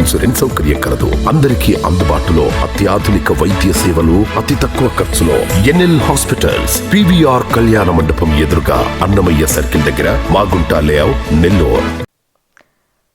Insurance సౌకర్యం కలదు. అందరికీ అందుబాటులో అత్యాధునిక వైద్య సేవలు అతి తక్కువ ఖర్చులో ఎన్ఎల్ హాస్పిటల్స్ పివిఆర్ కళ్యాణ మండపం ఎదురుగా అన్నమయ్య సర్కిల్ దగ్గర Magunta layout Nellore.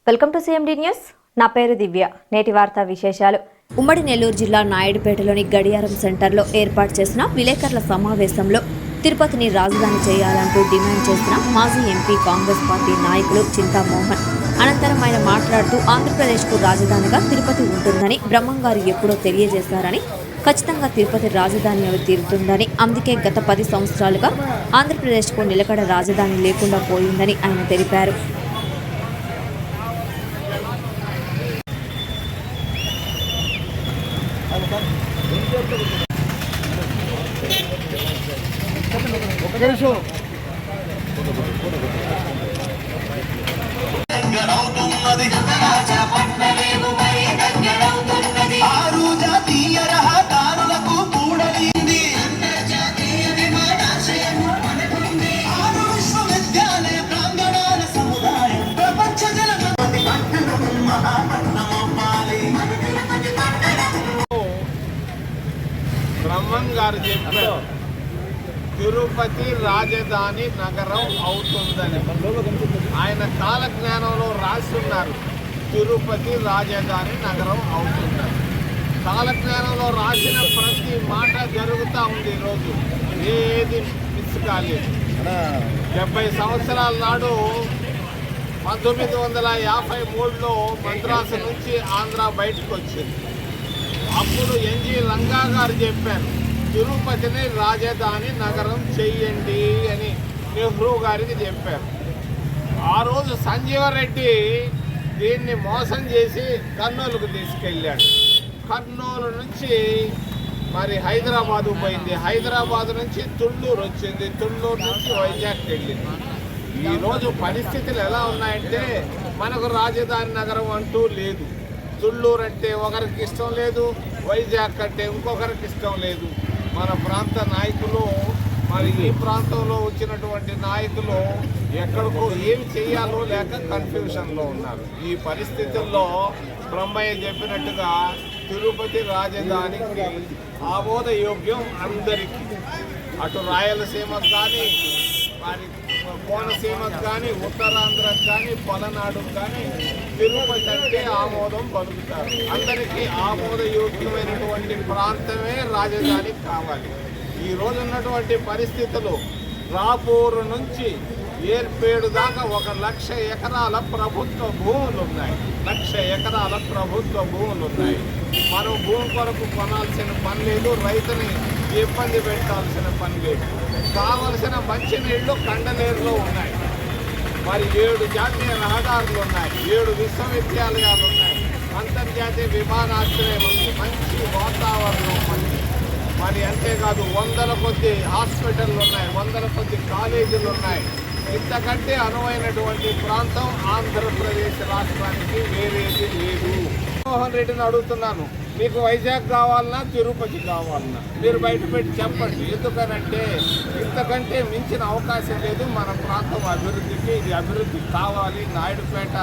Welcome to CMD news. నా పేరు దివ్య. నేటి వార్తా విశేషాలు. ఉమ్మడి నెల్లూరు జిల్లా నాయుడుపేటలోని గడియారం సెంటర్లో ఏర్పాటు చేసిన విలేకరుల సమావేశంలో తిరుపతిని రాజధాని చేయాలంటూ డిమాండ్ చేసిన మాజీ ఎంపీ కాంగ్రెస్ పార్టీ నాయకులు చింతామోహన్. అనంతరం ఆయన మాట్లాడుతూ ఆంధ్రప్రదేశ్కు రాజధానిగా తిరుపతి ఉంటుందని బ్రహ్మంగారు ఎప్పుడో తెలియజేశారని ఖచ్చితంగా తిరుపతి రాజధాని అవి తీరుతుందని అందుకే గత పది సంవత్సరాలుగా ఆంధ్రప్రదేశ్కు నిలకడ రాజధాని లేకుండా పోయిందని ఆయన తెలిపారు. ఆరు జాతీయ రహదారులకు కూడలింది. ఆరు విశ్వవిద్యాలయ ప్రాంగణాల సముదాయం ప్రపంచ జలపతి పట్టణం మహాపట్నం అవ్వాలి బ్రహ్మం గారు చెప్పారు. తిరుపతి రాజధాని నగరం అవుతుందని. ఆయన కాలజ్ఞానంలో రాస్తున్నారు తిరుపతి రాజధాని నగరం అవుతున్నారు కాలజ్ఞానంలో రాసిన ప్రతి మాట జరుగుతూ ఉంది ఈరోజు ఏది మిస్ కాలేదు. డెబ్బై సంవత్సరాల నాడు పంతొమ్మిది వందల యాభై మూడులో మద్రాసు నుంచి ఆంధ్ర బయటకు వచ్చింది. అప్పుడు ఎన్జి లంగా గారు చెప్పారు తిరుపతిని రాజధాని నగరం చెయ్యండి అని నెహ్రూ గారికి చెప్పారు. సంజీవరెడ్డి దీన్ని మోసం చేసి కర్నూలుకు తీసుకెళ్ళాడు. కర్నూలు నుంచి మరి హైదరాబాద్ పోయింది. హైదరాబాద్ నుంచి తుళ్ళూరు వచ్చింది. తుళ్ళూరు నుంచి వైజాగ్ వెళ్ళింది. ఈరోజు పరిస్థితులు ఎలా ఉన్నాయంటే మనకు రాజధాని నగరం అంటూ లేదు. తుళ్ళూరు అంటే ఒకరికి ఇష్టం లేదు వైజాగ్ అంటే ఇంకొకరికి ఇష్టం లేదు. మన ప్రాంత నాయకులు మరి ఈ ప్రాంతంలో వచ్చినటువంటి నాయకులు ఎక్కడికో ఏమి చేయాలో లేక కన్ఫ్యూషన్లో ఉన్నారు. ఈ పరిస్థితుల్లో బ్రహ్మయ్య చెప్పినట్టుగా తిరుపతి రాజధానికి ఆమోదయోగ్యం అందరికీ. అటు రాయలసీమకు కానీ మరి కోనసీమకు కానీ ఉత్తరాంధ్రకు కానీ పలనాడుకు కానీ తిరుపతి అంటే ఆమోదం పలుకుతారు. అందరికీ ఆమోదయోగ్యమైనటువంటి ప్రాంతమే రాజధాని కావాలి. ఈ ఉన్నటువంటి పరిస్థితులు రాపూరు నుంచి ఏర్పేడు దాకా ఒక లక్ష ఎకరాల ప్రభుత్వ భూములు ఉన్నాయి. లక్ష ఎకరాల ప్రభుత్వ భూములు ఉన్నాయి. మనం భూమి కొరకు కొనాల్సిన పని లేదు రైతుని ఇబ్బంది పెట్టాల్సిన పని లేదు. కావలసిన మంచినీళ్ళు కండలేరులో ఉన్నాయి. మరి ఏడు జాతీయ రహదారులు ఉన్నాయి ఏడు విశ్వవిద్యాలయాలు ఉన్నాయి. అంతర్జాతీయ విమానాశ్రయం ఉంది. మంచి వాతావరణం ఉంది. మరి అంతేకాదు వందల కొద్ది హాస్పిటళ్ళు ఉన్నాయి వందల కొద్ది కాలేజీలు ఉన్నాయి. ఇంతకంటే అనువైనటువంటి ప్రాంతం ఆంధ్రప్రదేశ్ రాష్ట్రానికి వేరేది లేదు. మోహన్ రెడ్డిని అడుగుతున్నాను. మీకు వైజాగ్ కావాలన్నా తిరుపతి కావాలన్నా. మీరు బయట పెట్టి చెప్పండి. ఎందుకనంటే ఇంతకంటే మించిన అవకాశం లేదు మన ప్రాంతం అభివృద్ధికి. ఇది అభివృద్ధి కావాలి. నాయుడుపేట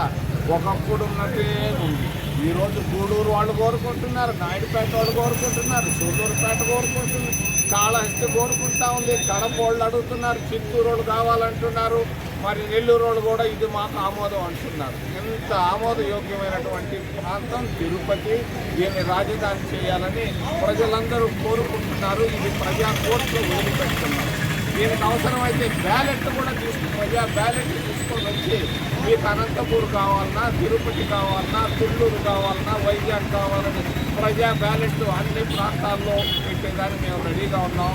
ఒకప్పుడు ఉన్నట్టే ఉంది. ఈరోజు గూడూరు వాళ్ళు కోరుకుంటున్నారు నాయుడుపేట వాళ్ళు కోరుకుంటున్నారు సూళ్ళూరుపేట కోరుకుంటున్నారు కాళహస్తి కోరుకుంటా ఉంది కడప వాళ్ళు అడుగుతున్నారు చిత్తూరు వాళ్ళు కావాలంటున్నారు. మరి నెల్లూరు వాళ్ళు కూడా ఇది మాకు ఆమోదం అంటున్నారు. ఎంత ఆమోదయోగ్యమైనటువంటి ప్రాంతం తిరుపతి దీన్ని రాజధాని చేయాలని ప్రజలందరూ కోరుకుంటున్నారు. ఇది ప్రజా కోర్టులో వదిలిపెడుతున్నారు. దీనికి అవసరమైతే బ్యాలెట్ కూడా తీసుకు ప్రజా బ్యాలెట్ తీసుకొని వచ్చి మీకు అనంతపూర్ కావాలన్నా తిరుపతి కావాలన్నా తుళ్ళూరు కావాలన్నా వైజాగ్ కావాలని ప్రజా బ్యాలెట్ అన్ని ప్రాంతాల్లో పెట్టేదానికి మేము రెడీగా ఉన్నాం.